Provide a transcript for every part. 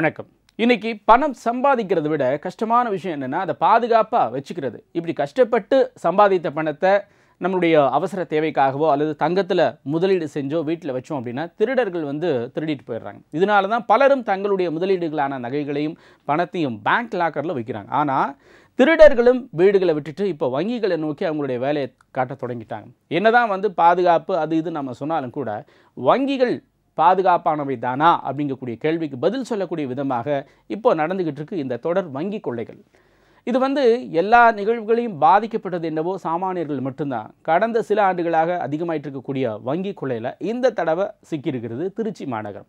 வணக்கம். இன்னைக்கு பணம் சம்பாதிக்கிறத விட கஷ்டமான விஷயம் என்னென்னா அதை பாதுகாப்பாக வச்சுக்கிறது. இப்படி கஷ்டப்பட்டு சம்பாதித்த பணத்தை நம்மளுடைய அவசர தேவைக்காகவோ அல்லது தங்கத்தில் முதலீடு செஞ்சோ வீட்டில் வச்சோம் அப்படின்னா திருடர்கள் வந்து திருடிட்டு போயிடுறாங்க. இதனால தான் பலரும் தங்களுடைய முதலீடுகளான நகைகளையும் பணத்தையும் பேங்க் லாக்கரில் வைக்கிறாங்க. ஆனால் திருடர்களும் வீடுகளை விட்டுட்டு இப்போ வங்கிகளை நோக்கி அவங்களுடைய வேலையை காட்ட தொடங்கிட்டாங்க. என்னதான் வந்து பாதுகாப்பு அது இது நம்ம சொன்னாலும் கூட வங்கிகள் பாதுகாப்பானவை தானா அப்படிங்கக்கூடிய கேள்விக்கு பதில் சொல்லக்கூடிய விதமாக இப்போ நடந்துக்கிட்டு இருக்கு இந்த தொடர் வங்கி கொள்ளைகள். இது வந்து எல்லா நிகழ்வுகளையும் பாதிக்கப்பட்டது என்னவோ சாமானியர்கள் மட்டும்தான். கடந்த சில ஆண்டுகளாக அதிகமாயிட்டு இருக்கக்கூடிய வங்கி கொள்ளையில் இந்த தடவை சிக்கியிருக்கிறது திருச்சி மாநகரம்.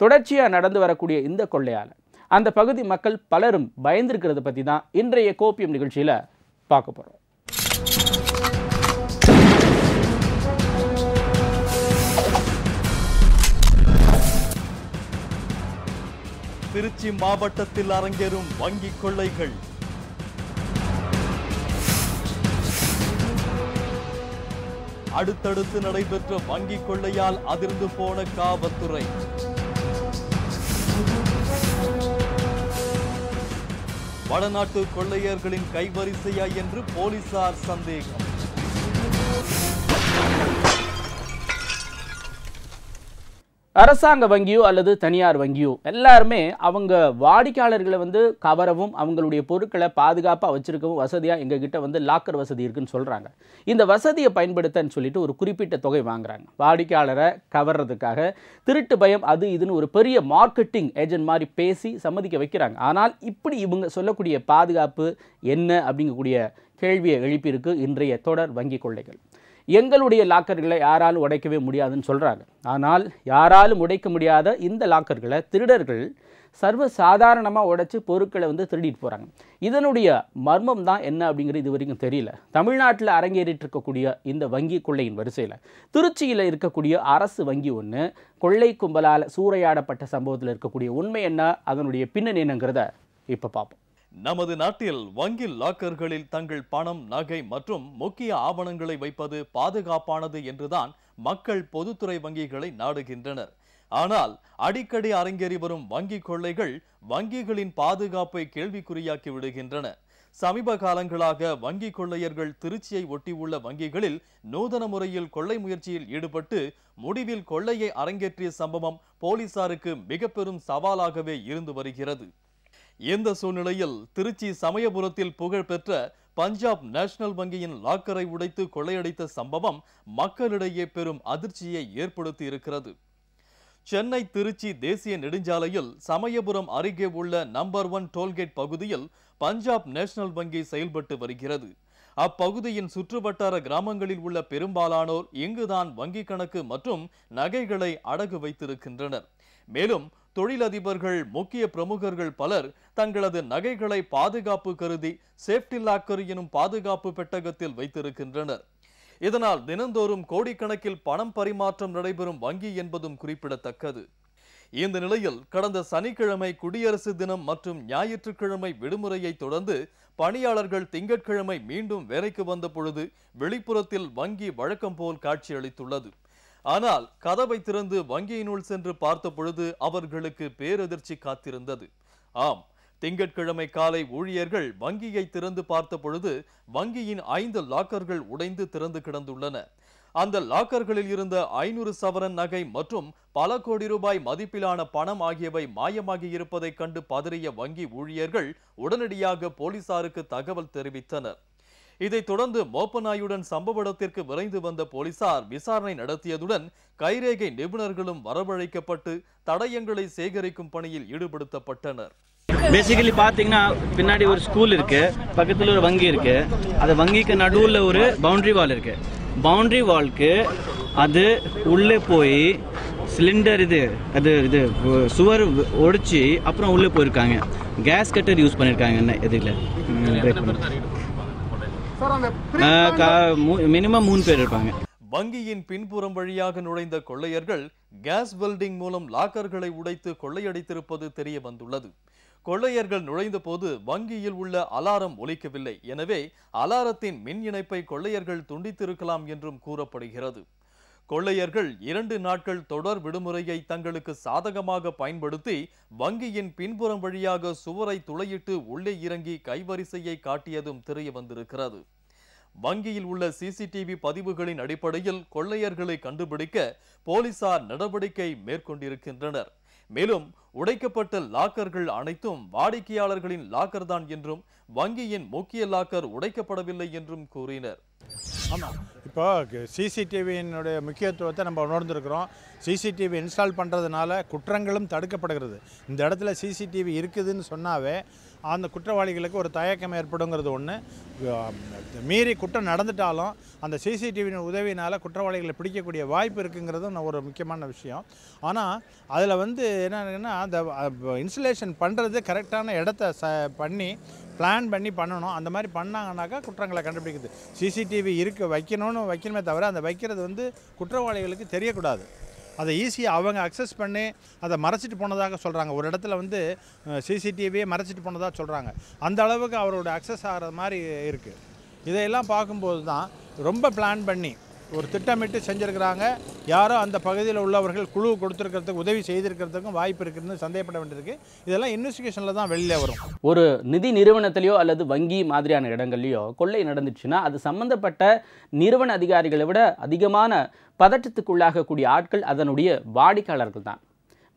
தொடர்ச்சியாக நடந்து வரக்கூடிய இந்த கொள்ளையால் அந்த பகுதி மக்கள் பலரும் பயந்திருக்கிறத பற்றி தான் இன்றைய கோப்பியம் நிகழ்ச்சியில் பார்க்க போகிறோம் திருச்சி மாவட்டத்தில் அரங்கேறும் வங்கி கொள்ளைகள். அடுத்தடுத்து நடைபெற்ற வங்கி கொள்ளையால் அதிர்ந்து போன காவல்துறை. வடநாட்டு கொள்ளையர்களின் கைவரிசையா என்று போலீசார் சந்தேகம். அரசாங்க வங்கியோ அல்லது தனியார் வங்கியோ எல்லாருமே அவங்க வாடிக்கையாளர்களை வந்து கவரவும் அவங்களுடைய பொருட்களை பாதுகாப்பாக வச்சுருக்கவும் வசதியாக எங்ககிட்ட வந்து லாக்கர் வசதி இருக்குன்னு சொல்கிறாங்க இந்த வசதியை பயன்படுத்தன்னு சொல்லிட்டு ஒரு குறிப்பிட்ட தொகை வாங்குறாங்க. வாடிக்கையாளரை கவர்றதுக்காக திருட்டு பயம் அது இதுன்னு ஒரு பெரிய மார்க்கெட்டிங் ஏஜென்ட் மாதிரி பேசி சம்மதிக்க வைக்கிறாங்க. ஆனால் இப்படி இவங்க சொல்லக்கூடிய பாதுகாப்பு என்ன அப்படிங்கக்கூடிய கேள்வியை எழுப்பியிருக்கு இன்றைய தொடர் வங்கி கொள்ளைகள். எங்களுடைய லாக்கர்களை யாராலும் உடைக்கவே முடியாதுன்னு சொல்கிறாங்க ஆனால் யாராலும் உடைக்க முடியாத இந்த லாக்கர்களை திருடர்கள் சர்வ சாதாரணமாக உடைச்சி பொருட்களை வந்து திருடிட்டு போகிறாங்க இதனுடைய மர்மம் தான் என்ன அப்படிங்கிறது இது வரைக்கும் தெரியல. தமிழ்நாட்டில் அரங்கேறிட்டு இருக்கக்கூடிய இந்த வங்கி கொள்ளையின் வரிசையில் திருச்சியில் இருக்கக்கூடிய அரசு வங்கி ஒன்று கொள்ளை கும்பலால் சூறையாடப்பட்ட சம்பவத்தில் இருக்கக்கூடிய உண்மை என்ன அதனுடைய பின்னணி என்னங்கிறத இப்போ பார்ப்போம். நமது நாட்டில் வங்கி லாக்கர்களில் தங்கள் பணம் நகை மற்றும் முக்கிய ஆவணங்களை வைப்பது பாதுகாப்பானது என்றுதான் மக்கள் பொதுத்துறை வங்கிகளை நாடுகின்றனர். ஆனால் அடிக்கடி அரங்கேறி வரும் வங்கி கொள்ளைகள் வங்கிகளின் பாதுகாப்பை கேள்விக்குறியாக்கி விடுகின்றன. சமீப காலங்களாக வங்கி கொள்ளையர்கள் திருச்சியை ஒட்டியுள்ள வங்கிகளில் நூதன முறையில் கொள்ளை முயற்சியில் ஈடுபட்டு முடிவில் கொள்ளையை அரங்கேற்றிய சம்பவம் போலீசாருக்கு மிக பெரும் சவாலாகவே இருந்து வருகிறது. இந்த சூழ்நிலையில் திருச்சி சமயபுரத்தில் புகழ்பெற்ற பஞ்சாப் நேஷனல் வங்கியின் லாக்கரை உடைத்து கொள்ளையடித்த சம்பவம் மக்களிடையே பெரும் அதிர்ச்சியை ஏற்படுத்தி இருக்கிறது. சென்னை திருச்சி தேசிய நெடுஞ்சாலையில் சமயபுரம் அருகே உள்ள நம்பர் ஒன் டோல்கேட் பகுதியில் பஞ்சாப் நேஷனல் வங்கி செயல்பட்டு வருகிறது. அப்பகுதியின் சுற்றுவட்டார கிராமங்களில் உள்ள பெரும்பாலானோர் இங்குதான் வங்கி கணக்கு மற்றும் நகைகளை அடகு வைத்திருக்கின்றனர். மேலும் தொழிலதிபர்கள் முக்கிய பிரமுகர்கள் பலர் தங்களது நகைகளை பாதுகாப்பு கருதி சேஃப்டி லாக்கர் எனும் பாதுகாப்பு பெட்டகத்தில் வைத்திருக்கின்றனர். இதனால் தினந்தோறும் கோடிக்கணக்கில் பணம் பரிமாற்றம் நடைபெறும் வங்கி என்பதும் குறிப்பிடத்தக்கது. இந்த நிலையில் கடந்த சனிக்கிழமை குடியரசு தினம் மற்றும் ஞாயிற்றுக்கிழமை விடுமுறையை தொடர்ந்து பணியாளர்கள் திங்கட்கிழமை மீண்டும் வேலைக்கு வந்த பொழுது வெளிப்புறத்தில் வங்கி வழக்கம் போல் காட்சியளித்துள்ளது. ஆனால் கதவை திறந்து வங்கியினுள் சென்று பார்த்த பொழுது அவர்களுக்கு பேரதிர்ச்சி காத்திருந்தது. ஆம் திங்கட்கிழமை காலை ஊழியர்கள் வங்கியை திறந்து பார்த்த பொழுது வங்கியின் ஐந்து லாக்கர்கள் உடைந்து திறந்து கிடந்துள்ளன. அந்த லாக்கர்களில் இருந்த ஐநூறு சவரன் நகை மற்றும் பல கோடி ரூபாய் மதிப்பிலான பணம் ஆகியவை மாயமாகி இருப்பதைக் கண்டு பதறிய வங்கி ஊழியர்கள் உடனடியாக போலீசாருக்கு தகவல் தெரிவித்தனர். இதைத் தொடர்ந்து மோப்பநாயுடன் சம்பவ இடத்திற்கு விரைந்து வந்த போலீசார் விசாரணை நடத்தியதுடன் கைரேகை நிபுணர்களும் வரவழைக்கப்பட்டு தடயங்களை சேகரிக்கும் பணியில் ஈடுபடுத்தப்பட்டனர். பேசிக்கலி பார்த்தீங்கன்னா பின்னாடி ஒரு ஸ்கூல் இருக்கு பக்கத்தில் ஒரு வங்கி இருக்கு. அந்த வங்கிக்கு நடுவில் ஒரு பவுண்டரி வால் இருக்கு. பவுண்டரி வால்க்கு அது உள்ளே போய் சிலிண்டர் இது அது இது சுவர் ஒடிச்சு அப்புறம் உள்ளே போயிருக்காங்க. கேஸ் கட்டர் யூஸ் பண்ணியிருக்காங்க என்ன இதில் மினிமம் மூணு பேர் இருப்பாங்க. வங்கியின் பின்புறம் வழியாக நுழைந்த கொள்ளையர்கள் கேஸ் வெல்டிங் மூலம் லாக்கர்களை உடைத்து கொள்ளையடித்திருப்பது தெரிய வந்துள்ளது. கொள்ளையர்கள் நுழைந்த போது வங்கியில் உள்ள அலாரம் ஒலிக்கவில்லை. எனவே அலாரத்தின் மின் இணைப்பை கொள்ளையர்கள் துண்டித்திருக்கலாம் என்றும் கூறப்படுகிறது. கொள்ளையர்கள் இரண்டு நாட்கள் தொடர் விடுமுறையை தங்களுக்கு சாதகமாக பயன்படுத்தி வங்கியின் பின்புறம் வழியாக சுவரை துளையிட்டு உள்ளே இறங்கி கைவரிசையை காட்டியதும் தெரிய வந்திருக்கிறது. வங்கியில் உள்ள சிசிடிவி பதிவுகளின் அடிப்படையில் கொள்ளையர்களை கண்டுபிடிக்க போலீசார் நடவடிக்கை மேற்கொண்டிருக்கின்றனர். மேலும் உடைக்கப்பட்ட லாக்கர்கள் அனைத்தும் வாடிக்கையாளர்களின் லாக்கர் தான் என்றும் வங்கியின் முக்கிய லாக்கர் உடைக்கப்படவில்லை என்றும் கூறினர். ஆமாம் இப்போ சிசிடிவியினுடைய முக்கியத்துவத்தை நம்ம உணர்ந்திருக்கிறோம். சிசிடிவி இன்ஸ்டால் பண்ணுறதுனால குற்றங்களும் தடுக்கப்படுகிறது. இந்த இடத்துல சிசிடிவி இருக்குதுன்னு சொன்னாவே அந்த குற்றவாளிகளுக்கு ஒரு தயக்கம் ஏற்படுங்கிறது ஒன்று மீறி குற்றம் நடந்துட்டாலும் அந்த சிசிடிவியின் உதவியினால் குற்றவாளிகளை பிடிக்கக்கூடிய வாய்ப்பு இருக்குங்கிறதும் நான் ஒரு முக்கியமான விஷயம். ஆனால் அதில் வந்து என்னன்னா அந்த இன்சுலேஷன் பண்ணுறது கரெக்டான இடத்த ச பண்ணி பிளான் பண்ணி பண்ணணும். அந்த மாதிரி பண்ணாங்கன்னாக்கா குற்றங்களை கண்டுபிடிக்குது. சிசிடிவி இருக்க வைக்கணும்னு வைக்கணுமே தவிர அந்த வைக்கிறது வந்து குற்றவாளிகளுக்கு தெரியக்கூடாது. அதை ஈஸியாக அவங்க அக்சஸ் பண்ணி அதை மறைச்சிட்டு போனதாக சொல்கிறாங்க ஒரு இடத்துல வந்து சிசிடிவியே மறைச்சிட்டு போனதாக சொல்கிறாங்க அந்த அளவுக்கு அவரோட அக்சஸ் ஆகிற மாதிரி இருக்குது இதையெல்லாம் பார்க்கும்போது தான் ரொம்ப பிளான் பண்ணி ஒரு திட்டமிட்டு செஞ்சுருக்கிறாங்க. யாரோ அந்த பகுதியில் உள்ளவர்கள் குழு கொடுத்துருக்கிறதுக்கு உதவி செய்திருக்கிறதுக்கும் வாய்ப்பு இருக்குன்னு சந்தேகப்பட வேண்டியிருக்கு. இதெல்லாம் இன்வெஸ்டிகேஷனில் தான் வெளியில் வரும். ஒரு நிதி நிறுவனத்திலையோ அல்லது வங்கி மாதிரியான இடங்கள்லையோ கொள்ளை நடந்துச்சுன்னா அது சம்பந்தப்பட்ட நிறுவன அதிகாரிகளை விட அதிகமான பதட்டத்துக்குள்ளாகக்கூடிய ஆட்கள் அதனுடைய வாடிக்கையாளர்கள் தான்.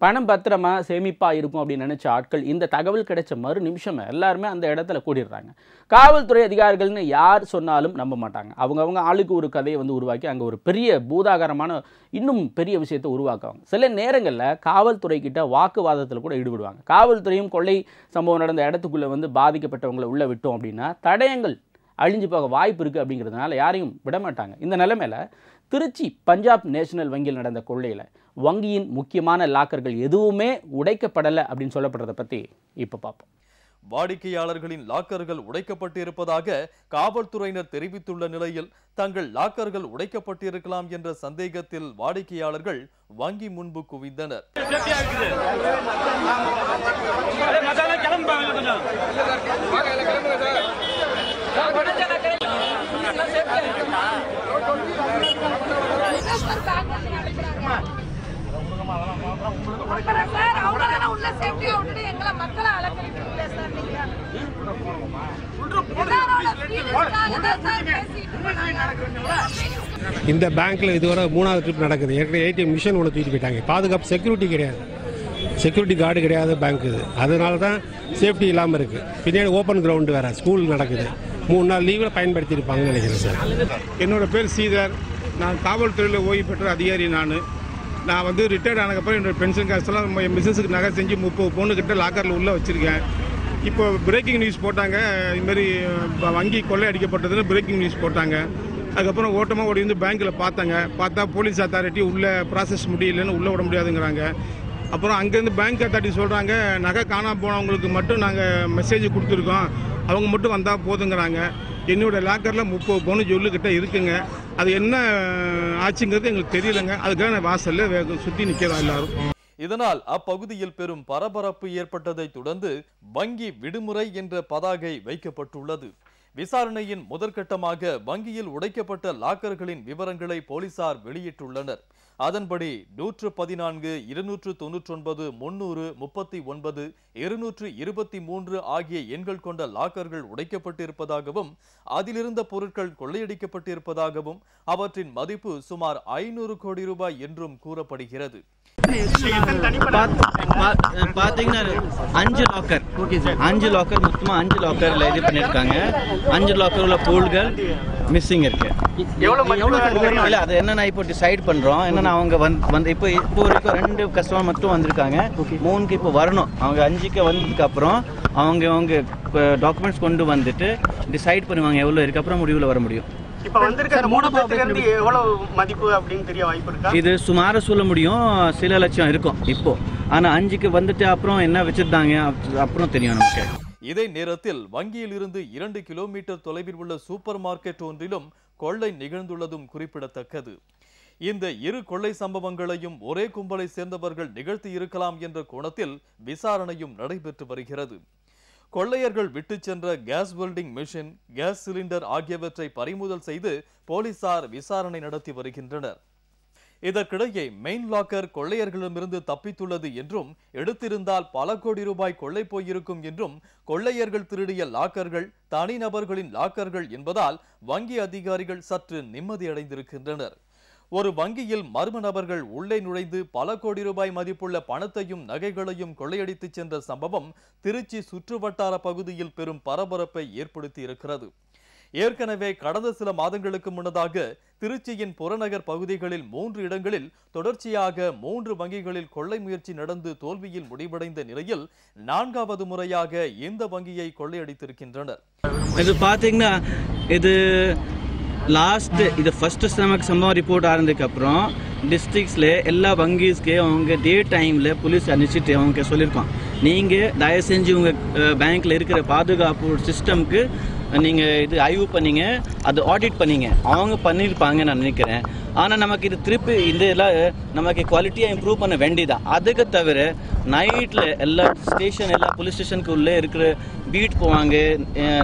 பணம் பத்திரமா சேமிப்பாக இருக்கும் அப்படின்னு நினச்ச ஆட்கள் இந்த தகவல் கிடைச்ச மறு நிமிஷமே எல்லாருமே அந்த இடத்துல கூடிடுறாங்க. காவல்துறை அதிகாரிகள்னு யார் சொன்னாலும் நம்ப மாட்டாங்க. அவங்கவுங்க ஆளுக்கு ஒரு கதையை வந்து உருவாக்கி அங்கே ஒரு பெரிய பூதாகரமான இன்னும் பெரிய விஷயத்தை உருவாக்குவாங்க. சில நேரங்களில் காவல்துறை கிட்ட வாக்குவாதத்தில் கூட ஈடுபடுவாங்க. காவல்துறையும் கொள்ளை சம்பவம் நடந்த இடத்துக்குள்ளே வந்து பாதிக்கப்பட்டவங்களை உள்ளே விட்டோம் அப்படின்னா தடயங்கள் அழிஞ்சு போக வாய்ப்பு இருக்குது அப்படிங்கிறதுனால யாரையும் விட மாட்டாங்க. இந்த நிலைமையில் திருச்சி பஞ்சாப் நேஷனல் வங்கியில் நடந்த கொள்ளையில் வங்கியின் முக்கியமான லாக்கர்கள் எதுவுமே உடைக்கப்படலை அப்படின்னு சொல்லப்படுறதை பற்றி இப்போ பார்ப்போம். வாடிக்கையாளர்களின் லாக்கர்கள் உடைக்கப்பட்டிருப்பதாக காவல்துறையினர் தெரிவித்துள்ள நிலையில் தங்கள் லாக்கர்கள் உடைக்கப்பட்டிருக்கலாம் என்ற சந்தேகத்தில் வாடிக்கையாளர்கள் வங்கி முன்பு குவிந்தனர். அப்புறம் சார் அவங்கள உள்ள சேஃப்டியா விட்டுட்டு எங்களை மக்களை அலக்கழிக்கிறீங்களே சார் நீங்க? எல்லாரோட feelings-க்காக தான் சார் பேசிட்டு இருக்காங்க. இந்த பேங்க்கில் இதுவரை மூணாவது ட்ரிப் நடக்குது. ஏற்கனவே ஏடிஎம் மிஷின் ஒன்று தூக்கிட்டு போயிட்டாங்க. பாதுகாப்பு செக்யூரிட்டி கிடையாது. செக்யூரிட்டி கார்டு கிடையாது பேங்க் இது. அதனால தான் சேஃப்டி இல்லாமல் இருக்குது பின்னாடி ஓப்பன் கிரவுண்டு வேறு ஸ்கூல் நடக்குது. மூணு நாள் லீவில் பயன்படுத்தியிருப்பாங்கன்னு நினைக்கிறேன் சார். என்னோட பேர் சீதர். நான் காவல்துறையில் ஓய்வு பெற்ற அதிகாரி நான். நான் வந்து ரிட்டையர்ட் ஆனதுக்கப்புறம் என்னோட பென்ஷன் காசெல்லாம் நம்ம என் மிஸ்ஸஸுக்கு நகை செஞ்சு முப்பது பொண்ணு கிட்ட லாக்கரில் உள்ளே வச்சுருக்கேன். இப்போ பிரேக்கிங் நியூஸ் போட்டாங்க. இதுமாரி வங்கி கொள்ளை அடிக்கப்பட்டதுன்னு பிரேக்கிங் நியூஸ் போட்டாங்க. அதுக்கப்புறம் ஓட்டமாக ஓடி வந்து பேங்க்கில் பார்த்தாங்க. பார்த்தா போலீஸ் அத்தாரிட்டி உள்ளே ப்ராசஸ் முடியலன்னு உள்ளே விட முடியாதுங்கிறாங்க. அப்புறம் அங்கேருந்து பேங்க் அத்தாரிட்டி சொல்கிறாங்க நகை காணாம போனவங்களுக்கு மட்டும் நாங்கள் மெசேஜ் கொடுத்துருக்கோம். அவங்க மட்டும் வந்தால் போதுங்கிறாங்க. என்னோட லாக்கரில் முப்பது பவுன் ஜொல்லுக்கிட்ட இருக்குங்க. அது என்ன ஆச்சுங்கிறது எங்களுக்கு தெரியலங்க. அதுக்காக நான் வாசலில் சுற்றி நிற்கிறோம் எல்லாரும். இதனால் அப்பகுதியில் பெரும் பரபரப்பு ஏற்பட்டதை தொடர்ந்து வங்கி விடுமுறை என்ற பதாகை வைக்கப்பட்டுள்ளது. விசாரணையின் முதற்கட்டமாக வங்கியில் உடைக்கப்பட்ட லாக்கர்களின் விவரங்களை போலீசார் வெளியிட்டுள்ளனர். அதன்படி நூற்று பதினான்கு இருநூற்று தொன்னூற்றொன்பது முன்னூறு முப்பத்தி ஒன்பது இருநூற்று இருபத்தி மூன்று ஆகிய எண்கள் கொண்ட லாக்கர்கள் உடைக்கப்பட்டிருப்பதாகவும் அதிலிருந்த பொருட்கள் கொள்ளையடிக்கப்பட்டிருப்பதாகவும் அவற்றின் மதிப்பு சுமார் ஐநூறு கோடி ரூபாய் என்றும் கூறப்படுகிறது. பாத்தீங்கன்னா அஞ்சு லாக்கர் அஞ்சு லாக்கர் மொத்தமா அஞ்சு லாக்கர்ல இது பண்ணிருக்காங்க. அஞ்சு லாக்கர் உள்ள பொருள்கள் மிஸ்ஸிங் இருக்கு. இல்ல அது என்னன்னா இப்போ டிசைட் பண்றோம். என்னன்னா அவங்க வந்து இப்போ இப்போ வரைக்கும் ரெண்டு கஸ்டமர் மட்டும் வந்திருக்காங்க. மூணுக்கு இப்போ வரணும். அவங்க அஞ்சுக்கு வந்ததுக்கு அப்புறம் அவங்க அவங்க டாக்குமெண்ட்ஸ் கொண்டு வந்துட்டு டிசைட் பண்ணுவாங்க எவ்வளவு இருக்கு. அப்புறம் முடிவுல வர முடியும். இப்ப வந்திருக்க அந்த மூணு பேர்த்துக்கு இருந்து எவ்வளவு மதிப்பு அப்படின்னு தெரிய வாய்ப்பு இருக்கா? இது சுமார சொல்ல முடியும். சில லட்சம் இருக்கும் இப்போ. ஆனா அஞ்சுக்கு வந்துட்டு அப்புறம் என்ன வச்சிருந்தாங்க? அப்~ அப்புறம் தெரியும் நமக்கு. இதே நேரத்தில் வங்கியில் இருந்து இரண்டு கிலோமீட்டர் தொலைவில் உள்ள சூப்பர் மார்க்கெட் ஒன்றிலும் கொள்ளை நிகழ்ந்துள்ளதும் குறிப்பிடத்தக்கது. இந்த இரு கொள்ளை சம்பவங்களையும் ஒரே கும்பலை சேர்ந்தவர்கள் நிகழ்த்தி இருக்கலாம் என்ற கோணத்தில் விசாரணையும் நடைபெற்று வருகிறது. கொள்ளையர்கள் விட்டுச் சென்ற gas welding machine gas cylinder ஆகியவற்றை பறிமுதல் செய்து போலீசார் விசாரணை நடத்தி வருகின்றனர். இதற்கிடையே மெயின் லாக்கர் கொள்ளையர்களிடமிருந்து தப்பித்துள்ளது என்றும் எடுத்திருந்தால் பல கோடி ரூபாய் கொள்ளை போயிருக்கும் என்றும் கொள்ளையர்கள் திருடிய லாக்கர்கள் தனிநபர்களின் லாக்கர்கள் என்பதால் வங்கி அதிகாரிகள் சற்று நிம்மதியடைந்திருக்கின்றனர். ஒரு வங்கியில் மர்ம நபர்கள் உள்ளே நுழைந்து பல கோடி ரூபாய் மதிப்புள்ள பணத்தையும் நகைகளையும் கொள்ளையடித்துச் சென்ற சம்பவம் திருச்சி சுற்றுவட்டார பகுதியில் பெரும் பரபரப்பை ஏற்படுத்தி இருக்கிறது. ஏற்கனவே கடந்த சில மாதங்களுக்கு முன்னதாக திருச்சியின் புறநகர் பகுதிகளில் மூன்று இடங்களில் தொடர்ச்சியாக மூன்று வங்கிகளில் கொள்ளை முயற்சி நடந்து தோல்வியில் முடிவடைந்த நிலையில் நான்காவது முறையாக இந்த வங்கியை கொள்ளையடித்திருக்கின்றனர். இது பார்த்தீங்கன்னா இது லாஸ்ட் இது ஃபர்ஸ்ட் நமக்கு சம்பவம் ரிப்போர்ட் ஆனதுக்கப்புறம் டிஸ்ட்ரிக்ஸில் எல்லா வங்கீஸ்க்கு அவங்க டே டைமில் போலீஸ் அனுப்பிச்சிட்டு அவங்க சொல்லியிருக்கோம் நீங்கள் தயவு செஞ்சு உங்கள் பேங்க்கில் இருக்கிற பாதுகாப்பு சிஸ்டம்க்கு நீங்கள் இது ஆய்வு பண்ணீங்க அது ஆடிட் பண்ணீங்க. அவங்க பண்ணியிருப்பாங்க நான் நினைக்கிறேன். ஆனால் நமக்கு இது திருப்பி இந்த எல்லாம் நமக்கு குவாலிட்டியாக இம்ப்ரூவ் பண்ண வேண்டியதான் அதுக்கு தவிர நைட்டில் எல்லா ஸ்டேஷன் எல்லா போலீஸ் ஸ்டேஷனுக்கு உள்ளே இருக்கிற பீட் போவாங்க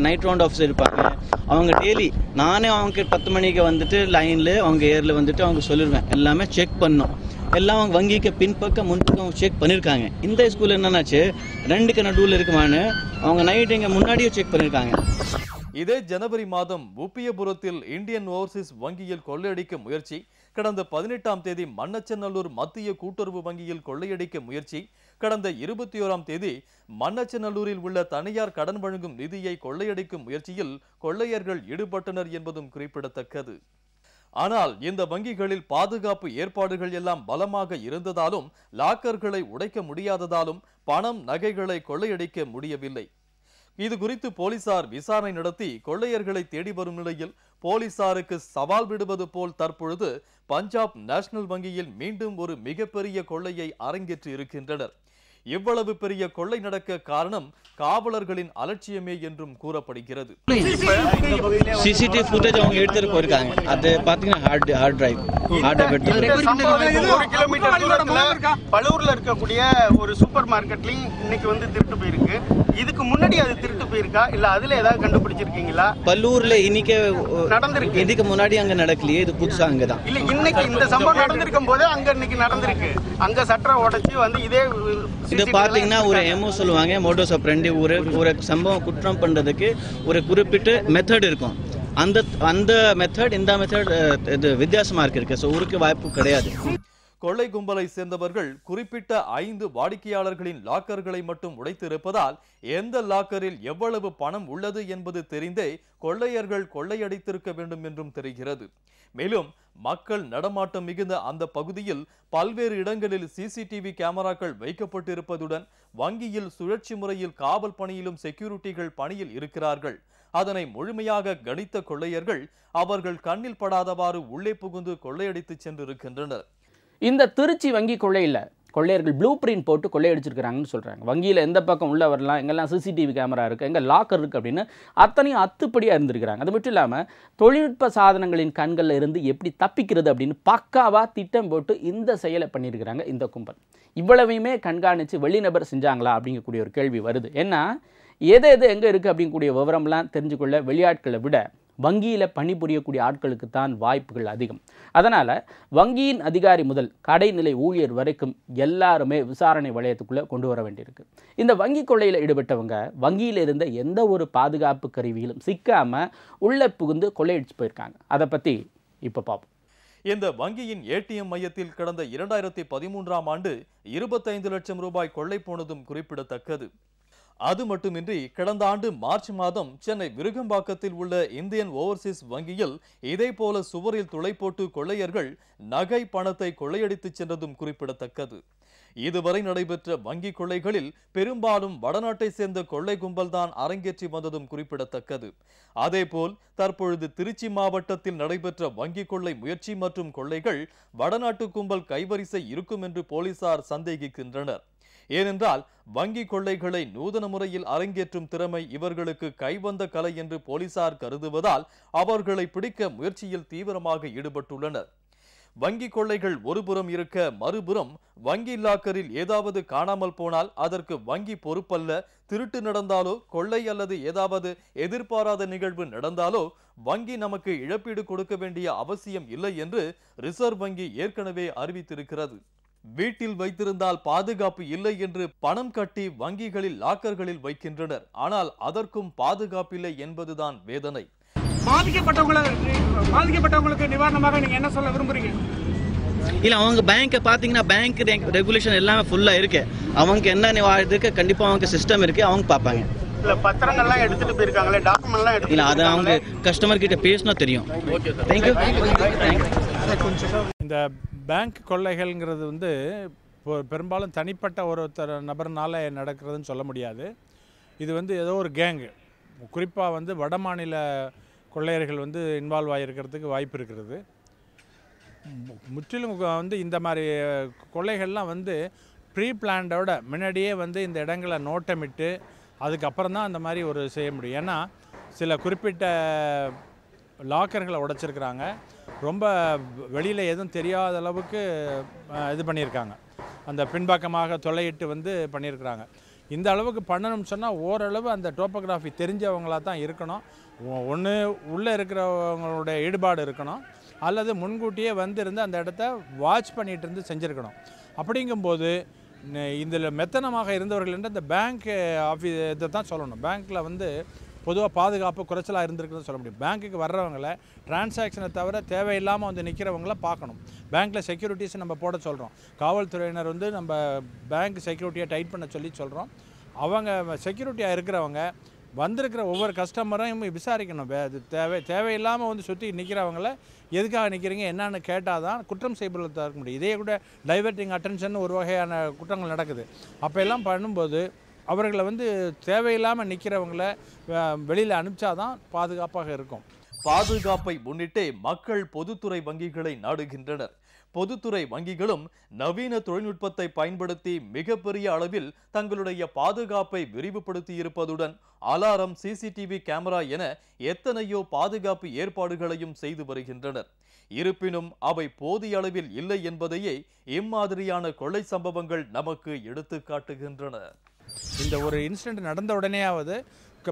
நைட் ரவுண்ட் ஆஃபீஸர் இருப்பாங்க. அவங்க டெய்லி நானே அவங்க பத்து மணிக்கு வந்துட்டு லைனில் அவங்க ஏரில் வந்துட்டு அவங்க சொல்லிடுவேன் எல்லாமே செக் பண்ணோம். எல்லாம் அவங்க வங்கிக்கு பின்பக்கம் முன்பக்கம் செக் பண்ணியிருக்காங்க இந்த ஸ்கூலில் என்னன்னாச்சு? ரெண்டுக்கு நடுவில் இருக்குமான்னு அவங்க நைட் இங்கே முன்னாடியே செக் பண்ணியிருக்காங்க இதே ஜனவரி மாதம் உப்பியபுரத்தில் இந்தியன் ஓவர்சீஸ் வங்கியில் கொள்ளையடிக்க முயற்சி. கடந்த பதினெட்டாம் தேதி மன்னச்சநல்லூர் மத்திய கூட்டுறவு வங்கியில் கொள்ளையடிக்க முயற்சி. கடந்த இருபத்தி ஓராம் தேதி மன்னச்சநல்லூரில் உள்ள தனியார் கடன் வழங்கும் நிதியை கொள்ளையடிக்கும் முயற்சியில் கொள்ளையர்கள் ஈடுபட்டனர் என்பதும் குறிப்பிடத்தக்கது. ஆனால் இந்த வங்கிகளில் பாதுகாப்பு ஏற்பாடுகள் எல்லாம் பலமாக இருந்ததாலும் லாக்கர்களை உடைக்க முடியாததாலும் பணம் நகைகளை கொள்ளையடிக்க முடியவில்லை. இது குறித்து போலீசார் விசாரணை நடத்தி கொள்ளையர்களை தேடி வரும் நிலையில் போலீசாருக்கு சவால் விடுவது போல் தற்பொழுது பஞ்சாப் நேஷனல் வங்கியில் மீண்டும் ஒரு மிகப்பெரிய கொள்ளையை அரங்கேற்றி இருக்கின்றனர் இவ்வளவு பெரிய கொள்ளை நடக்க காரணம் காவலர்களின் அலட்சியமே என்றும் கூறப்படுகிறது. சிசிடிவி ஃபுட்டேஜ் அவங்க எடுத்துட்டு போயிருக்காங்க. அது பார்த்தீங்கன்னா ஹார்ட் ஹார்ட் டிரைவ் எடுத்து பழுவூர்ல இருக்கக்கூடிய ஒரு சூப்பர் மார்க்கெட்லயும் இன்னைக்கு வந்து திருட்டு போயிருக்கு. இதுக்கு முன்னாடி அது திருட்டு போயிருக்கா? இல்ல அதுல ஏதாவது கண்டுபிடிச்சிருக்கீங்களா? பல்லூர்ல இன்னைக்கு நடந்திருக்கு. இதுக்கு முன்னாடி அங்க நடக்கலையே இது புதுசா அங்கதான். இல்ல இன்னைக்கு இந்த சம்பவம் நடந்திருக்கும் போதே அங்க இன்னைக்கு நடந்திருக்கு. அங்க சட்டரை உடைச்சு வந்து இதே இது பாத்தீங்கன்னா ஒரு எம்ஓ சொல்லுவாங்க மோட்டோஸ் ஆப்ரண்டி ஒரு ஒரு சம்பவம் குற்றம் பண்றதுக்கு ஒரு குறிப்பிட்ட மெத்தட் இருக்கும். அந்த அந்த மெத்தட் இந்த மெத்தட் இது வித்தியாசமா இருக்கு. இருக்கு ஸோ ஊருக்கு வாய்ப்பு கிடையாது. கொள்ளை கும்பலை சேர்ந்தவர்கள் குறிப்பிட்ட ஐந்து வாடிக்கையாளர்களின் லாக்கர்களை மட்டும் உடைத்திருப்பதால் எந்த லாக்கரில் எவ்வளவு பணம் உள்ளது என்பது தெரிந்தே கொள்ளையர்கள் கொள்ளையடித்திருக்க வேண்டும் என்றும் தெரிகிறது. மேலும் மக்கள் நடமாட்டம் மிகுந்த அந்த பகுதியில் பல்வேறு இடங்களில் சிசிடிவி கேமராக்கள் வைக்கப்பட்டிருப்பதுடன் வங்கியில் சுழற்சி முறையில் காவல் பணியிலும் செக்யூரிட்டிகள் பணியில் இருக்கிறார்கள். அதனை முழுமையாக கணித்த கொள்ளையர்கள் அவர்கள் கண்ணில் படாதவாறு உள்ளே புகுந்து கொள்ளையடித்து சென்றிருக்கின்றனர். இந்த திருச்சி வங்கி கொள்ளையில் கொள்ளையர்கள் ப்ளூ பிரிண்ட் போட்டு கொள்ளையடிச்சிருக்கிறாங்கன்னு சொல்கிறாங்க வங்கியில் எந்த பக்கம் உள்ள வரலாம் எங்கெல்லாம் சிசிடிவி கேமரா இருக்குது எங்கே லாக்கர் இருக்குது அப்படின்னு அத்தனையும் அத்துப்படியாக இருந்திருக்கிறாங்க. அது மட்டும் இல்லாமல் தொழில்நுட்ப சாதனங்களின் கண்களில் இருந்து எப்படி தப்பிக்கிறது அப்படின்னு பக்காவாக திட்டம் போட்டு இந்த செயலை பண்ணியிருக்கிறாங்க இந்த கும்பல். இவ்வளவையுமே கண்காணித்து வெளிநபர் செஞ்சாங்களா அப்படிங்கக்கூடிய ஒரு கேள்வி வருது. ஏன்னா எது எது எங்கே இருக்குது அப்படிங்கக்கூடிய விவரம்லாம் தெரிஞ்சுக்கொள்ள வெளியாட்களை விட வங்கியில் பணிபுரியக்கூடிய ஆட்களுக்கு தான் வாய்ப்புகள் அதிகம். அதனால் வங்கியின் அதிகாரி முதல் கடைநிலை ஊழியர் வரைக்கும் எல்லாருமே விசாரணை வளையத்துக்குள்ளே கொண்டு வர வேண்டியிருக்கு. இந்த வங்கி கொள்ளையில் ஈடுபட்டவங்க வங்கியில் இருந்த எந்த ஒரு பாதுகாப்பு கருவியிலும் சிக்காமல் உள்ளே புகுந்து கொள்ளையடிச்சு போயிருக்காங்க. அதை பற்றி இப்போ பார்ப்போம் இந்த வங்கியின் ஏடிஎம் மையத்தில் கடந்த இரண்டாயிரத்தி பதிமூன்றாம் ஆண்டு இருபத்தைந்து லட்சம் ரூபாய் கொள்ளை போனதும் குறிப்பிடத்தக்கது. அது மட்டுமின்றி கடந்த ஆண்டு மார்ச் மாதம் சென்னை விருகம்பாக்கத்தில் உள்ள இந்தியன் ஓவர்சீஸ் வங்கியில் இதே போல சுவரில் துளை போட்டு கொள்ளையர்கள் நகை பணத்தை கொள்ளையடித்துச் சென்றதும் குறிப்பிடத்தக்கது. இதுவரை நடைபெற்ற வங்கி கொள்ளைகளில் பெரும்பாலும் வடநாட்டை சேர்ந்த கொள்ளை கும்பல்தான் அரங்கேற்றி வந்ததும் குறிப்பிடத்தக்கது. அதேபோல் தற்பொழுது திருச்சி மாவட்டத்தில் நடைபெற்ற வங்கி கொள்ளை முயற்சி மற்றும் கொள்ளைகள் வடநாட்டு கும்பல் கைவரிசை இருக்கும் என்று போலீசார் சந்தேகிக்கின்றனர். ஏனென்றால் வங்கி கொள்ளைகளை நூதன முறையில் அரங்கேற்றும் திறமை இவர்களுக்கு கைவந்த கலை என்று போலீசார் கருதுவதால் அவர்களை பிடிக்க முயற்சியில் தீவிரமாக ஈடுபட்டுள்ளனர். வங்கி கொள்ளைகள் ஒருபுறம் இருக்க மறுபுறம் வங்கி லாக்கரில் ஏதாவது காணாமல் போனால் அதற்கு வங்கி பொறுப்பல்ல. திருட்டு நடந்தாலோ கொள்ளை அல்லது ஏதாவது எதிர்பாராத நிகழ்வு நடந்தாலோ வங்கி நமக்கு இழப்பீடு கொடுக்க வேண்டிய அவசியம் இல்லை என்று ரிசர்வ் வங்கி ஏற்கனவே அறிவித்திருக்கிறது. வீட்டில் வைத்திருந்தால் பாதுகாப்பு இல்லை என்று பணம் கட்டி வங்கிகளில் லாக்கர்களில் வைக்கின்றனர். ஆனால் அதற்கும் பாதுகாப்பில்லை என்பதுதான் வேதனை. பாதிக்கப்பட்டவங்களை பாதிக்கப்பட்டவங்களுக்கு நிவாரணமாக நீங்க என்ன சொல்ல விரும்புறீங்க? இல்லை அவங்க பேங்க்கை பார்த்தீங்கன்னா பேங்க் ரெகுலேஷன் எல்லாமே ஃபுல்லாக இருக்கு. அவங்க என்ன நிவா- இதுக்கு கண்டிப்பாக அவங்க சிஸ்டம் இருக்கு அவங்க பார்ப்பாங்க. இல்ல பத்திரங்கள்லாம் எடுத்துட்டு போயிருக்காங்களே டாக்குமெண்ட்லாம் எடுத்துட்டு இல்லை அது அவங்க. கஸ்டமர் கிட்ட பேசினா தெரியும். தேங்க்யூ இந்த பேங்க் கொள்ளைகள்ங்கிறது வந்து இப்போ பெரும்பாலும் தனிப்பட்ட ஒருத்தர் நபர்னால நடக்கிறதுன்னு சொல்ல முடியாது. இது வந்து ஏதோ ஒரு கேங்கு. குறிப்பாக வந்து வட மாநில கொள்ளையர்கள் வந்து இன்வால்வ் ஆகியிருக்கிறதுக்கு வாய்ப்பு இருக்கிறது. மு- முற்றிலும் வந்து இந்த மாதிரி கொள்ளைகள்லாம் வந்து ப்ரீ பிளான்டோட முன்னாடியே வந்து இந்த இடங்களை நோட்டமிட்டு அதுக்கப்புறம் தான் அந்த மாதிரி ஒரு செய்ய முடியும். ஏன்னா சில குறிப்பிட்ட லாக்கர்களை உடைச்சிருக்கிறாங்க. ரொம்ப வெளியில் எதுவும் தெரியாத அளவுக்கு இது பண்ணியிருக்காங்க. அந்த பின்பக்கமாக தொலையிட்டு வந்து பண்ணியிருக்கிறாங்க. இந்த அளவுக்கு பண்ணணும்னு சொன்னால் ஓரளவு அந்த டோப்போகிராஃபி தெரிஞ்சவங்களாக தான் இருக்கணும். ஒன்று உள்ளே இருக்கிறவங்களுடைய ஈடுபாடு இருக்கணும். அல்லது முன்கூட்டியே வந்திருந்து அந்த இடத்த வாட்ச் பண்ணிகிட்டு இருந்து செஞ்சுருக்கணும். அப்படிங்கும்போது இதில் மெத்தனமாக இருந்தவர்கள் என்று அந்த பேங்க் ஆஃபீஸ் இதை தான் சொல்லணும் பேங்க்கில் வந்து பொதுவாக பாதுகாப்பு குறைச்சலாக இருந்திருக்குன்னு சொல்ல முடியும். பேங்க்குக்கு வர்றவங்களை டிரான்சாக்ஷனை தவிர தேவையில்லாமல் வந்து நிற்கிறவங்கள பார்க்கணும். பேங்க்கில் செக்யூரிட்டிஸ் நம்ம போட சொல்கிறோம் காவல்துறையினர் வந்து நம்ம பேங்க் செக்யூரிட்டியை டைட் பண்ண சொல்லி சொல்கிறோம் அவங்க செக்யூரிட்டியாக இருக்கிறவங்க வந்திருக்கிற ஒவ்வொரு கஸ்டமரையும் விசாரிக்கணும். வே- அது தேவை தேவையில்லாமல் வந்து சுற்றி நிற்கிறவங்கள எதுக்காக நிற்கிறீங்க என்னன்னு கேட்டால் தான் குற்றம் செய்பவர்கள் தவிர்க்க முடியும். இதே கூட டைவர்ட்டிங் அட்டென்ஷன் ஒரு வகையான குற்றங்கள் நடக்குது. அப்போ எல்லாம் பண்ணும்போது அவர்களை வந்து தேவையில்லாமல் நிற்கிறவங்கள வெளியில் அனுப்பிச்சாதான் பாதுகாப்பாக இருக்கும். பாதுகாப்பை முன்னிட்டே மக்கள் பொதுத்துறை வங்கிகளை நாடுகின்றனர். பொதுத்துறை வங்கிகளும் நவீன தொழில்நுட்பத்தை பயன்படுத்தி மிகப்பெரிய அளவில் தங்களுடைய பாதுகாப்பை விரிவுபடுத்தி இருப்பதுடன் அலாரம் சிசிடிவி கேமரா என எத்தனையோ பாதுகாப்பு ஏற்பாடுகளையும் செய்து வருகின்றனர். இருப்பினும் அவை போதிய அளவில் இல்லை என்பதையே இம்மாதிரியான கொள்ளை சம்பவங்கள் நமக்கு எடுத்து காட்டுகின்றன இந்த ஒரு இன்சிடென்ட் நடந்த உடனேயாவது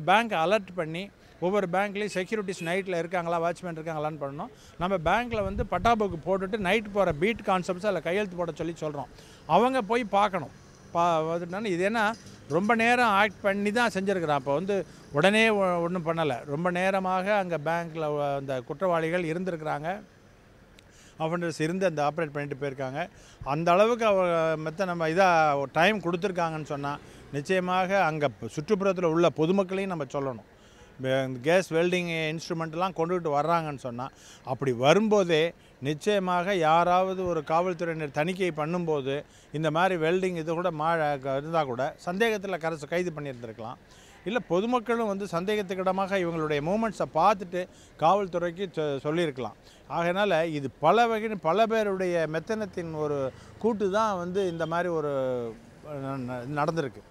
பேங்க் அலர்ட் பண்ணி ஒவ்வொரு பேங்க்லேயும் செக்யூரிட்டிஸ் நைட்டில் இருக்காங்களா வாட்ச்மேன் இருக்காங்களான்னு பண்ணணும். நம்ம பேங்க்கில் வந்து பட்டாபுக்கு போட்டுட்டு நைட் போகிற பீட் கான்செப்ட்ஸ் அதில் கையெழுத்து போட சொல்லி சொல்கிறோம் அவங்க போய் பார்க்கணும். பா வந்துட்டாலும் இது ஏன்னா ரொம்ப நேரம் ஆக்ட் பண்ணி தான் செஞ்சுருக்கிறான். அப்போ வந்து உடனே ஒன்றும் பண்ணலை. ரொம்ப நேரமாக அங்கே பேங்க்கில் அந்த குற்றவாளிகள் இருந்திருக்கிறாங்க. அஃபண்டர்ஸ் இருந்து அந்த ஆப்ரேட் பண்ணிட்டு போயிருக்காங்க. அந்த அளவுக்கு அவ மெத்த நம்ம இதாக டைம் கொடுத்துருக்காங்கன்னு சொன்னால் நிச்சயமாக அங்கே சுற்றுப்புறத்தில் உள்ள பொதுமக்களையும் நம்ம சொல்லணும். கேஸ் வெல்டிங் இன்ஸ்ட்ருமெண்ட்லாம் கொண்டுகிட்டு வர்றாங்கன்னு சொன்னால் அப்படி வரும்போதே நிச்சயமாக யாராவது ஒரு காவல்துறையினர் தணிக்கை பண்ணும்போது இந்த மாதிரி வெல்டிங் இது கூட மா இருந்தால் கூட சந்தேகத்தில் கரசு கைது பண்ணியிருந்திருக்கலாம். இல்லை பொதுமக்களும் வந்து சந்தேகத்துக்கிடமாக இவங்களுடைய மூமெண்ட்ஸை பார்த்துட்டு காவல்துறைக்கு சொல்லியிருக்கலாம். ஆகையினால் இது பல வகை பல பேருடைய மெத்தனத்தின் ஒரு கூட்டு தான் வந்து இந்த மாதிரி ஒரு ந- நடந்திருக்கு.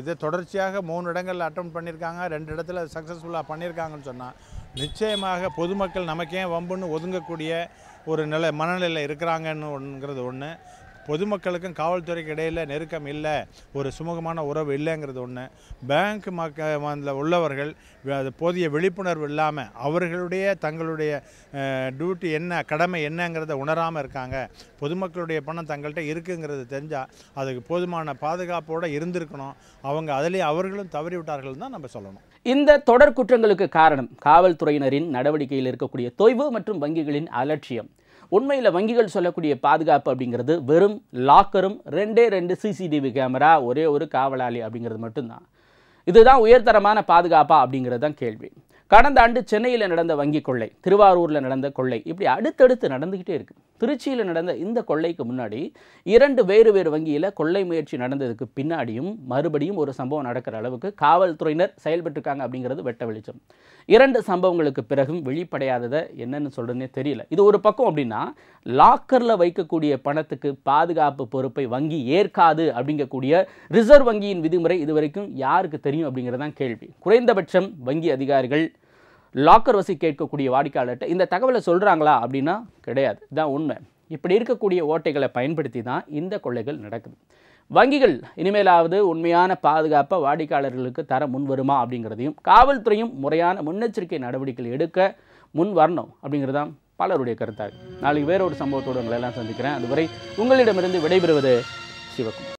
இது தொடர்ச்சியாக மூணு இடங்களில் அட்டம் பண்ணியிருக்காங்க. ரெண்டு இடத்துல சக்ஸஸ்ஃபுல்லாக பண்ணியிருக்காங்கன்னு சொன்னால் நிச்சயமாக பொதுமக்கள் நமக்கே வம்புன்னு ஒதுங்கக்கூடிய ஒரு நிலை மனநிலையில் இருக்கிறாங்கன்னு ஒன்றுங்கிறது ஒன்று பொதுமக்களுக்கும் காவல்துறைக்கு இடையில் நெருக்கம் இல்லை ஒரு சுமூகமான உறவு இல்லைங்கிறது ஒன்று பேங்க் மக்க உள்ளவர்கள் அது போதிய விழிப்புணர்வு இல்லாமல் அவர்களுடைய தங்களுடைய டியூட்டி என்ன கடமை என்னங்கிறத உணராமல் இருக்காங்க. பொதுமக்களுடைய பணம் தங்கள்கிட்ட இருக்குங்கிறது தெரிஞ்சால் அதுக்கு போதுமான பாதுகாப்போடு இருந்திருக்கணும். அவங்க அதிலே அவர்களும் தவறிவிட்டார்கள் தான் நம்ம சொல்லணும். இந்த தொடர் குற்றங்களுக்கு காரணம் காவல்துறையினரின் நடவடிக்கையில் இருக்கக்கூடிய தொய்வு மற்றும் வங்கிகளின் அலட்சியம். உண்மையில் வங்கிகள் சொல்லக்கூடிய பாதுகாப்பு அப்படிங்கிறது வெறும் லாக்கரும் ரெண்டே ரெண்டு சிசிடிவி கேமரா ஒரே ஒரு காவலாளி அப்படிங்கிறது மட்டும்தான். இதுதான் உயர்தரமான பாதுகாப்பா அப்படிங்கிறது தான் கேள்வி. கடந்த ஆண்டு சென்னையில் நடந்த வங்கி கொள்ளை திருவாரூரில் நடந்த கொள்ளை இப்படி அடுத்தடுத்து நடந்துக்கிட்டே இருக்கு. திருச்சியில் நடந்த இந்த கொள்ளைக்கு முன்னாடி இரண்டு வேறு வேறு வங்கியில் கொள்ளை முயற்சி நடந்ததுக்கு பின்னாடியும் மறுபடியும் ஒரு சம்பவம் நடக்கிற அளவுக்கு காவல்துறையினர் செயல்பட்டுருக்காங்க அப்படிங்கிறது வெட்ட வெளிச்சம். இரண்டு சம்பவங்களுக்கு பிறகும் வெளிப்படையாததை என்னென்னு சொல்கிறதுனே தெரியல. இது ஒரு பக்கம் அப்படின்னா லாக்கரில் வைக்கக்கூடிய பணத்துக்கு பாதுகாப்பு பொறுப்பை வங்கி ஏற்காது அப்படிங்கக்கூடிய ரிசர்வ் வங்கியின் விதிமுறை இதுவரைக்கும் யாருக்கு தெரியும் அப்படிங்கிறதான் கேள்வி. குறைந்தபட்சம் வங்கி அதிகாரிகள் லாக்கர் வசி கேட்கக்கூடிய வாடிக்கையாளர்கிட்ட இந்த தகவலை சொல்கிறாங்களா அப்படின்னா கிடையாது. இதுதான் உண்மை. இப்படி இருக்கக்கூடிய ஓட்டைகளை பயன்படுத்தி தான் இந்த கொள்ளைகள் நடக்குது. வங்கிகள் இனிமேலாவது உண்மையான பாதுகாப்பை வாடிக்கையாளர்களுக்கு தர முன் வருமா அப்படிங்கிறதையும் காவல்துறையும் முறையான முன்னெச்சரிக்கை நடவடிக்கைகள் எடுக்க முன் வரணும் அப்படிங்கிறது தான் பலருடைய கருத்தாக நாளைக்கு வேறொரு சம்பவத்தோடு உங்களை எல்லாம் சந்திக்கிறேன். அதுவரை உங்களிடமிருந்து விடைபெறுவது சிவகுமார்.